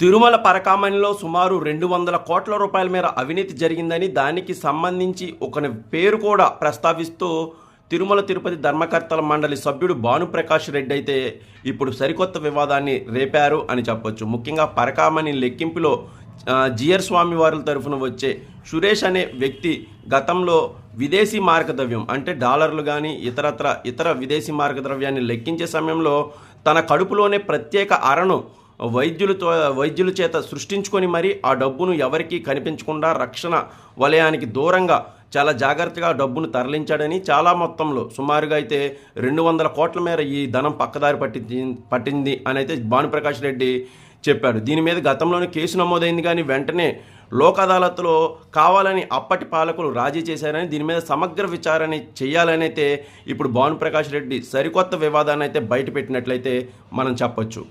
తిరుమల పరకామణిలో సుమారు రెండు వందల కోట్ల రూపాయల మేర అవినీతి జరిగిందని దానికి సంబంధించి ఒక పేరు కూడా ప్రస్తావిస్తూ తిరుమల తిరుపతి ధర్మకర్తల మండలి సభ్యుడు భానుప్రకాష్ రెడ్డి అయితే ఇప్పుడు సరికొత్త వివాదాన్ని రేపారు అని చెప్పొచ్చు. ముఖ్యంగా పరకామణి లెక్కింపులో జియర్ స్వామి వారి తరఫున వచ్చే సురేష్ అనే వ్యక్తి గతంలో విదేశీ మార్గద్రవ్యం అంటే డాలర్లు కానీ ఇతరత్ర ఇతర విదేశీ మార్గద్రవ్యాన్ని లెక్కించే సమయంలో తన కడుపులోనే ప్రత్యేక అరను వైద్యులతో వైద్యుల చేత సృష్టించుకొని మరి ఆ డబ్బును ఎవరికీ కనిపించకుండా రక్షణ వలయానికి దూరంగా చాలా జాగ్రత్తగా డబ్బును తరలించాడని చాలా మొత్తంలో సుమారుగా అయితే రెండు వందల కోట్ల మేర ఈ ధనం పక్కదారి పట్టింది పట్టింది అని అయితే భానుప్రకాష్ రెడ్డి చెప్పాడు. దీని మీద గతంలోనే కేసు నమోదైంది కానీ వెంటనే లోక్ అదాలత్లో కావాలని అప్పటి పాలకులు రాజీ చేశారని దీని మీద సమగ్ర విచారణ చేయాలని అయితే ఇప్పుడు భానుప్రకాష్ రెడ్డి సరికొత్త వివాదాన్ని అయితే బయటపెట్టినట్లయితే మనం చెప్పొచ్చు.